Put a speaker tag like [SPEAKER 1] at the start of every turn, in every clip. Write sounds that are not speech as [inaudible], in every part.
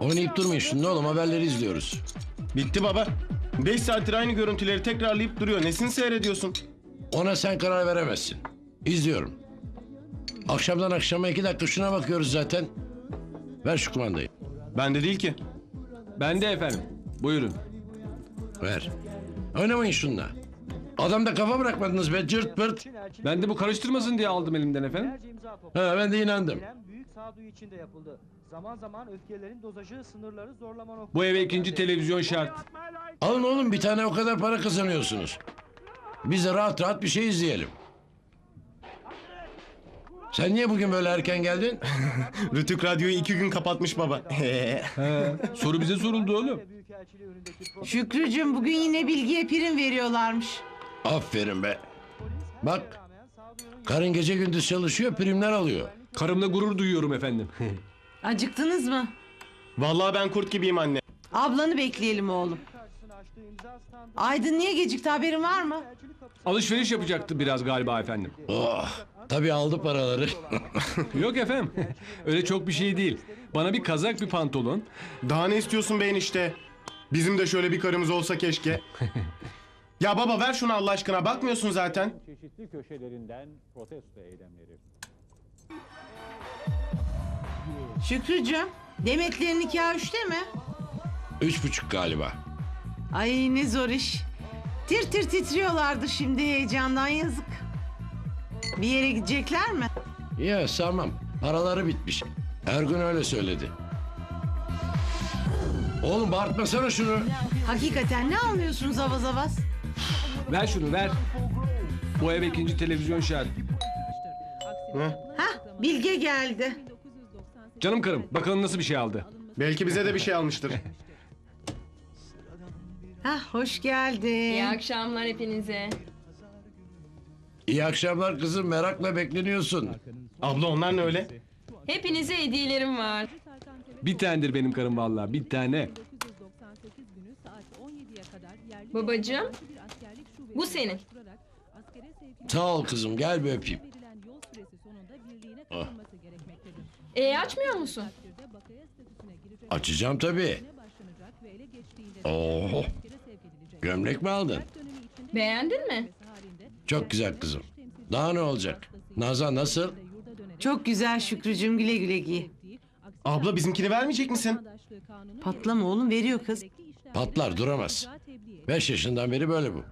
[SPEAKER 1] Oynayıp durmayın şimdi oğlum haberleri izliyoruz.
[SPEAKER 2] Bitti baba. 5 saattir aynı görüntüleri tekrarlayıp duruyor. Nesini seyrediyorsun?
[SPEAKER 1] Ona sen karar veremezsin. İzliyorum. Akşamdan akşama iki dakika şuna bakıyoruz zaten. Ver şu kumandayı.
[SPEAKER 2] Bende değil ki.
[SPEAKER 3] Ben de efendim. Buyurun.
[SPEAKER 1] Ver. Oynamayın şununla. Adamda kafa bırakmadınız be cırt pırt.
[SPEAKER 3] Ben de bu karıştırmasın diye aldım elimden efendim.
[SPEAKER 1] Ha, ben de inandım.
[SPEAKER 4] Büyük sağduyu içinde yapıldı. Zaman zaman öfkelerin dozajı sınırları zorlama noktası.
[SPEAKER 3] Bu eve ikinci televizyon şart.
[SPEAKER 1] Alın oğlum bir tane o kadar para kazanıyorsunuz. Biz de rahat rahat bir şey izleyelim. Sen niye bugün böyle erken geldin? [laughs]
[SPEAKER 2] Rütük radyoyu iki gün kapatmış baba. [laughs]
[SPEAKER 3] Soru bize soruldu oğlum.
[SPEAKER 4] Büyükelçiliği önündeki protest-
[SPEAKER 5] Şükrücüm bugün yine Bilge'ye prim veriyorlarmış.
[SPEAKER 1] Aferin be. Bak
[SPEAKER 4] rağmen sağduyunun
[SPEAKER 1] karın gece gündüz çalışıyor primler alıyor.
[SPEAKER 3] Karımla gurur duyuyorum efendim. [laughs]
[SPEAKER 5] Acıktınız mı?
[SPEAKER 2] Vallahi ben kurt gibiyim anne.
[SPEAKER 5] Ablanı bekleyelim oğlum. Aydın niye gecikti haberin var mı?
[SPEAKER 3] Alışveriş yapacaktı biraz galiba efendim.
[SPEAKER 1] Oh tabii aldı paraları. [laughs]
[SPEAKER 3] Yok efendim. Öyle çok bir şey değil. Bana bir kazak bir pantolon.
[SPEAKER 2] Daha ne istiyorsun be enişte? Bizim de şöyle bir karımız olsa keşke. [laughs] ya baba ver şunu Allah aşkına. Bakmıyorsun zaten.
[SPEAKER 6] çeşitli köşelerinden protesto eylemleri.
[SPEAKER 5] Şükrücüm Demetlerin nikahı üçte mi?
[SPEAKER 1] Üç buçuk galiba.
[SPEAKER 5] Ay ne zor iş. Tir tir titriyorlardı şimdi heyecandan yazık. Bir yere gidecekler mi?
[SPEAKER 1] Ya sanmam. Paraları bitmiş. Her gün öyle söyledi. Oğlum bağırtmasana şunu.
[SPEAKER 5] Hakikaten ne almıyorsunuz avaz avaz?
[SPEAKER 3] Ver şunu ver. Bu eve ikinci televizyon şart.
[SPEAKER 5] Hah Bilge geldi.
[SPEAKER 3] Canım karım bakalım nasıl bir şey aldı.
[SPEAKER 2] Belki bize de bir şey almıştır.
[SPEAKER 5] Hah [laughs] hoş geldin.
[SPEAKER 7] İyi akşamlar hepinize.
[SPEAKER 1] İyi akşamlar kızım merakla bekleniyorsun.
[SPEAKER 2] Abla onlar ne öyle?
[SPEAKER 7] Hepinize hediyelerim var.
[SPEAKER 3] Bir tanedir benim karım vallahi bir tane.
[SPEAKER 7] Babacığım, bu senin.
[SPEAKER 1] Sağ ol kızım gel bir öpeyim. Ah.
[SPEAKER 7] E açmıyor musun?
[SPEAKER 1] Açacağım tabii. Oo. Gömlek mi aldın?
[SPEAKER 7] Beğendin mi?
[SPEAKER 1] Çok güzel kızım. Daha ne olacak? Nazan nasıl?
[SPEAKER 5] Çok güzel Şükrücüm güle güle giy.
[SPEAKER 2] Abla bizimkini vermeyecek misin?
[SPEAKER 5] Patlama oğlum veriyor kız.
[SPEAKER 1] Patlar duramaz. Beş yaşından beri böyle bu.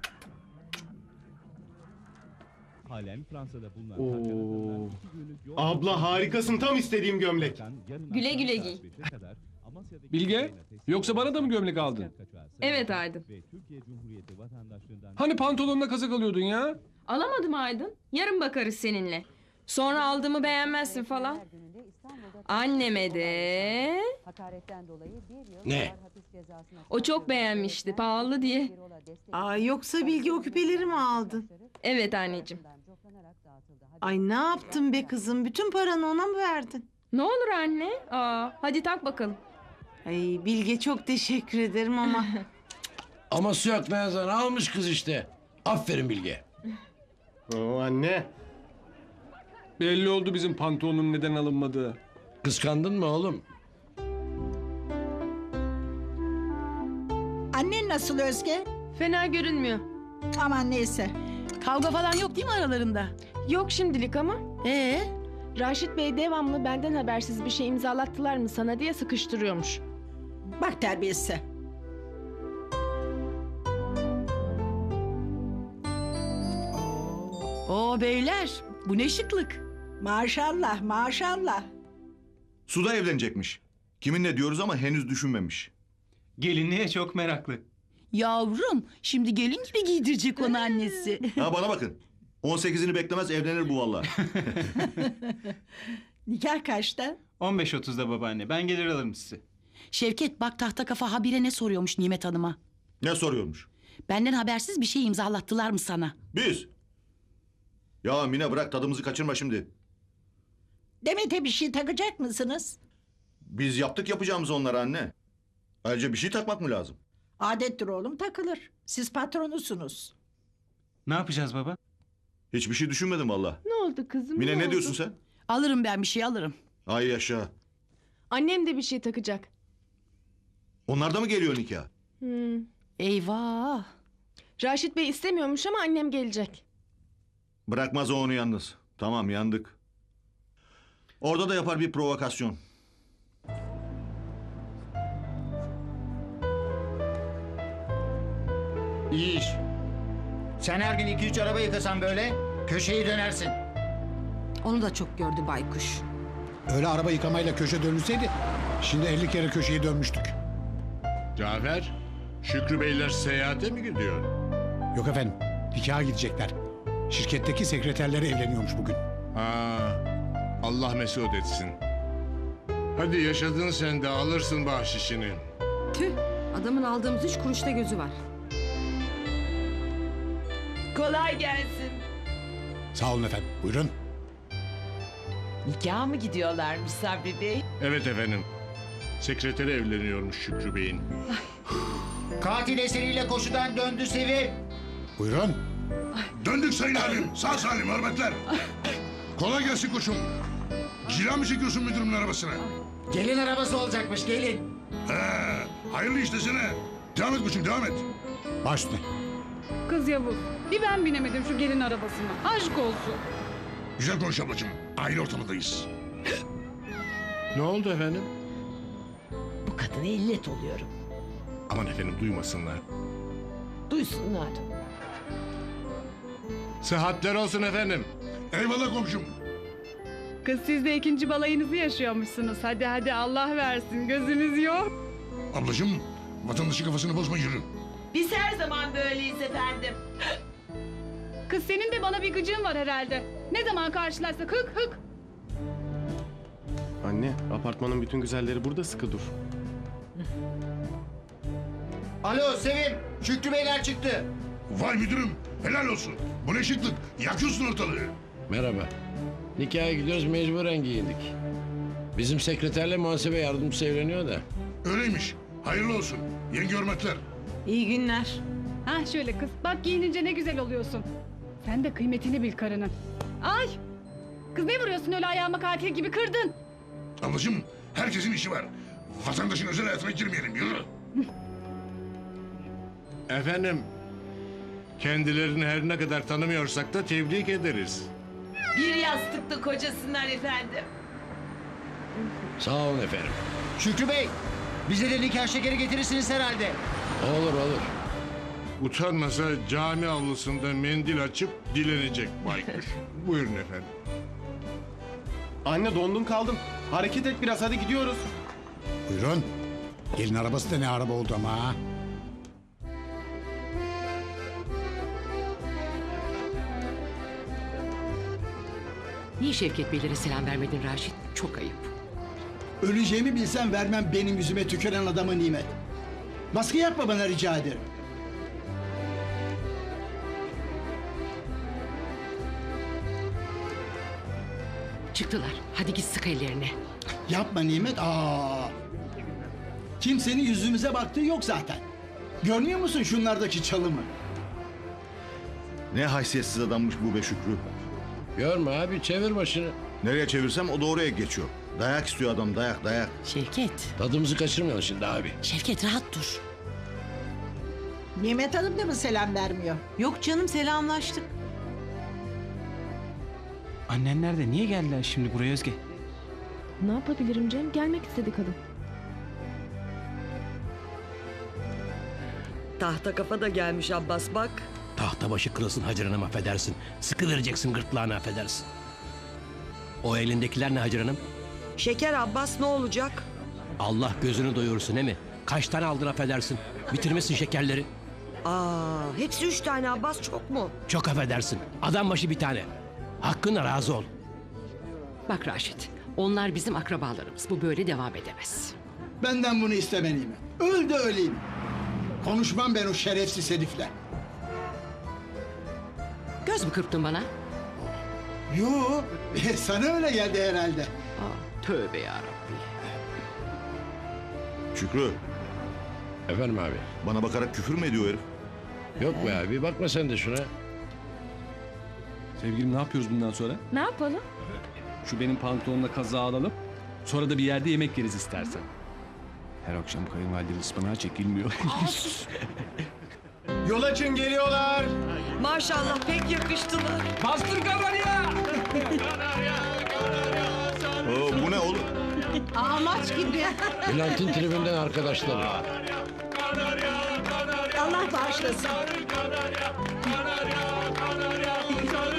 [SPEAKER 6] Halen Fransa'da bulunan
[SPEAKER 2] Oo.
[SPEAKER 6] İki günlük
[SPEAKER 2] Abla harikasın tam istediğim gömlek.
[SPEAKER 6] yarın
[SPEAKER 7] Güle
[SPEAKER 6] akşam
[SPEAKER 7] güle
[SPEAKER 6] saat
[SPEAKER 7] giy.
[SPEAKER 6] beşe kadar Amasya'daki
[SPEAKER 3] Bilge yoksa bana da mı gömlek aldın?
[SPEAKER 7] Evet Aydın.
[SPEAKER 6] ve Türkiye Cumhuriyeti vatandaşlığından
[SPEAKER 3] Hani pantolonla kazak alıyordun ya?
[SPEAKER 7] Alamadım Aydın. Yarın bakarız seninle. Sonra aldığımı beğenmezsin falan. Anneme de...
[SPEAKER 1] Ne?
[SPEAKER 8] ağır hapis cezasına
[SPEAKER 7] O çok beğenmişti pahalı diye.
[SPEAKER 5] Aa yoksa Bilge o küpeleri mi aldın?
[SPEAKER 7] Evet anneciğim.
[SPEAKER 5] Ay ne yaptın be kızım? Bütün paranı ona mı verdin?
[SPEAKER 7] Ne olur anne? Aa, hadi tak bakalım.
[SPEAKER 5] Ay Bilge çok teşekkür ederim ama [laughs]
[SPEAKER 1] Ama su yok Nazan almış kız işte. Aferin Bilge.
[SPEAKER 2] Oo anne.
[SPEAKER 3] Belli oldu bizim pantolonun neden alınmadığı.
[SPEAKER 1] Kıskandın mı oğlum?
[SPEAKER 9] Annen nasıl Özge?
[SPEAKER 7] Fena görünmüyor.
[SPEAKER 9] Aman neyse. Kavga falan yok değil mi aralarında?
[SPEAKER 10] Yok şimdilik ama.
[SPEAKER 9] Ee,
[SPEAKER 10] Raşit Bey devamlı benden habersiz bir şey imzalattılar mı sana diye sıkıştırıyormuş.
[SPEAKER 9] bak terbiyesi. Oo beyler, bu ne şıklık. Maşallah, maşallah.
[SPEAKER 11] Suda evlenecekmiş. Kiminle diyoruz ama henüz düşünmemiş.
[SPEAKER 12] Gelinliğe çok meraklı.
[SPEAKER 9] Yavrum, şimdi gelin gibi giydirecek onu annesi. [laughs]
[SPEAKER 11] Ha bana bakın. 18'ini beklemez evlenir bu valla. [laughs]
[SPEAKER 9] Nikah kaçta?
[SPEAKER 12] 15.30'da babaanne. Ben gelir alırım sizi.
[SPEAKER 9] Şevket bak tahta kafa habire ne soruyormuş Nimet Hanım'a.
[SPEAKER 11] ne soruyormuş?
[SPEAKER 9] Benden habersiz bir şey imzalattılar mı sana?
[SPEAKER 11] Biz. Ya Mine bırak tadımızı kaçırma şimdi.
[SPEAKER 9] Demet'e bir şey takacak mısınız?
[SPEAKER 11] Biz yaptık yapacağımızı onlara anne. Ayrıca bir şey takmak mı lazım?
[SPEAKER 9] Adettir oğlum takılır. Siz patronusunuz.
[SPEAKER 12] Ne yapacağız baba?
[SPEAKER 11] Hiçbir şey düşünmedim valla.
[SPEAKER 10] Ne oldu kızım?
[SPEAKER 11] Mine ne
[SPEAKER 10] oldu?
[SPEAKER 11] diyorsun sen?
[SPEAKER 9] Alırım ben bir şey alırım.
[SPEAKER 11] Ay yaşa.
[SPEAKER 10] Annem de bir şey takacak.
[SPEAKER 11] Onlar da mı geliyor nikah?
[SPEAKER 10] Hmm.
[SPEAKER 9] Eyvah.
[SPEAKER 10] Raşit Bey istemiyormuş ama annem gelecek.
[SPEAKER 11] Bırakmaz o onu yalnız. Tamam yandık. Orada da yapar bir provokasyon.
[SPEAKER 13] İyi iş. Sen her gün iki üç araba yıkasan böyle köşeyi dönersin.
[SPEAKER 9] Onu da çok gördü baykuş.
[SPEAKER 14] Öyle araba yıkamayla köşe dönülseydi şimdi 50 kere köşeyi dönmüştük.
[SPEAKER 15] Cafer, Şükrü Beyler seyahate mi gidiyor?
[SPEAKER 14] Yok efendim nikaha gidecekler. Şirketteki sekreterleri evleniyormuş bugün.
[SPEAKER 15] Ha, Allah mesut etsin. Hadi yaşadın sen de alırsın bahşişini.
[SPEAKER 9] Tüh. Adamın aldığımız üç kuruşta gözü var.
[SPEAKER 16] Kolay gelsin.
[SPEAKER 14] Sağ olun efendim. Buyurun.
[SPEAKER 16] Nikaha mı gidiyorlarmış Sabri Bey?
[SPEAKER 15] Evet efendim. Sekreteri evleniyormuş Şükrü Bey'in. [sighs]
[SPEAKER 13] Katil eseriyle koşudan döndü Sevim.
[SPEAKER 14] Buyurun.
[SPEAKER 15] Döndük sayın abim. Sağ salim hürmetler. Kolay gelsin koçum. Cila mı çekiyorsun müdürümün arabasına?
[SPEAKER 13] Gelin arabası olacakmış gelin.
[SPEAKER 15] He, hayırlı işlesene. Devam et koçum devam et.
[SPEAKER 14] Baş üstüne.
[SPEAKER 9] Kız Yavuz. Bir ben binemedim şu gelin arabasına. Aşk olsun.
[SPEAKER 15] Güzel konuş ablacığım. Aile ortamındayız. ne oldu efendim?
[SPEAKER 16] Bu kadına illet oluyorum.
[SPEAKER 15] Aman efendim duymasınlar.
[SPEAKER 16] Duysunlar.
[SPEAKER 15] Sıhhatler olsun efendim. Eyvallah komşum.
[SPEAKER 9] Kız siz de ikinci balayınızı yaşıyormuşsunuz. Hadi hadi Allah versin. Gözümüz yok.
[SPEAKER 15] Ablacığım vatandaşı kafasını bozma yürü.
[SPEAKER 16] Biz her zaman böyleyiz efendim.
[SPEAKER 9] Kız senin de bana bir gıcığın var herhalde. Ne zaman karşılarsak hık hık.
[SPEAKER 2] Anne apartmanın bütün güzelleri burada sıkı dur.
[SPEAKER 13] Alo Sevim. Şükrü Beyler çıktı.
[SPEAKER 15] Vay müdürüm helal olsun. Bu ne şıklık yakıyorsun ortalığı. Merhaba. Nikaha gidiyoruz mecburen giyindik. Bizim sekreterle muhasebe yardımcısı evleniyor da. Öyleymiş. Hayırlı olsun. Yenge hürmetler.
[SPEAKER 16] İyi günler.
[SPEAKER 9] Ha şöyle kız. Bak giyinince ne güzel oluyorsun. Sen de kıymetini bil karının. Ay! Kız ne vuruyorsun öyle ayağıma katil gibi kırdın.
[SPEAKER 15] Ablacığım herkesin işi var. Vatandaşın özel hayatına girmeyelim yürü. Efendim kendilerini her ne kadar tanımıyorsak da tebrik ederiz.
[SPEAKER 16] Bir yastıkta kocasınlar efendim.
[SPEAKER 15] Sağ olun efendim.
[SPEAKER 13] Şükrü Bey. Bize de nikah şekeri getirirsiniz herhalde.
[SPEAKER 15] Olur olur. Utanmasa cami avlusunda mendil açıp dilenecek baykuş. [laughs] Buyurun efendim.
[SPEAKER 2] Anne dondum kaldım. Hareket et biraz hadi gidiyoruz.
[SPEAKER 14] Buyurun. Gelin arabası da ne araba oldu ama ha.
[SPEAKER 9] Niye Şevket Beylere selam vermedin Raşit? Çok ayıp.
[SPEAKER 14] Öleceğimi bilsem vermem benim yüzüme tüküren adama nimet. Baskı yapma bana rica ederim.
[SPEAKER 9] Çıktılar. Hadi git sık ellerini.
[SPEAKER 14] Yapma nimet. Aa. Kimsenin yüzümüze baktığı yok zaten. Görmüyor musun şunlardaki çalımı?
[SPEAKER 11] Ne haysiyetsiz adammış bu be Şükrü.
[SPEAKER 15] Görme abi çevir başını.
[SPEAKER 11] Nereye çevirsem o da oraya geçiyor. Dayak istiyor adam dayak dayak.
[SPEAKER 9] Şevket.
[SPEAKER 15] Tadımızı kaçırmayalım şimdi abi.
[SPEAKER 9] Şevket rahat dur.
[SPEAKER 16] Nimet Hanım da mı selam vermiyor? Yok canım selamlaştık.
[SPEAKER 17] Annen nerede? Niye geldiler şimdi buraya Özge?
[SPEAKER 10] Ne yapabilirim Cem? Gelmek istedi kadın.
[SPEAKER 16] Tahta kafa da gelmiş Abbas bak.
[SPEAKER 13] Tahta başı kırılsın Hacer Hanım affedersin. Sıkı vereceksin gırtlağını affedersin. O elindekiler ne Hacer Hanım?
[SPEAKER 16] Şeker Abbas ne olacak?
[SPEAKER 13] Allah gözünü doyursun he mi? Kaç tane aldın affedersin? Bitirmesin şekerleri.
[SPEAKER 16] Aa, hepsi üç tane Abbas çok mu?
[SPEAKER 13] Çok affedersin. Adam başı bir tane. Hakkınla razı ol.
[SPEAKER 9] Bak Raşit. Onlar bizim akrabalarımız. Bu böyle devam edemez.
[SPEAKER 14] Benden bunu istemeliyim. Öl de öleyim. Konuşmam ben o şerefsiz herifle.
[SPEAKER 9] Göz mü kırptın bana?
[SPEAKER 14] Yo, [laughs] sana öyle geldi herhalde.
[SPEAKER 9] Aa, tövbe yarabbi.
[SPEAKER 11] Şükrü
[SPEAKER 15] Efendim abi.
[SPEAKER 11] bana bakarak küfür mü ediyor herif?
[SPEAKER 15] Yok be abi bakma sen de şuna.
[SPEAKER 3] Sevgilim ne yapıyoruz bundan sonra?
[SPEAKER 10] Ne yapalım?
[SPEAKER 3] Şu benim pantolonla kazağı alalım. Sonra da bir yerde yemek yeriz istersen.
[SPEAKER 12] Her akşam kayınvalidenin ıspanağı çekilmiyor. [laughs]
[SPEAKER 2] Yol açın geliyorlar.
[SPEAKER 5] Maşallah pek yakıştılar.
[SPEAKER 3] Bastır Kanarya!
[SPEAKER 11] Oo, bu ne oğlum?
[SPEAKER 5] Amaç gibi. [laughs]
[SPEAKER 1] Bülent'in tribünden arkadaşları.
[SPEAKER 5] Allah bağışlasın.
[SPEAKER 3] Kanarya, Kanarya, Kanarya,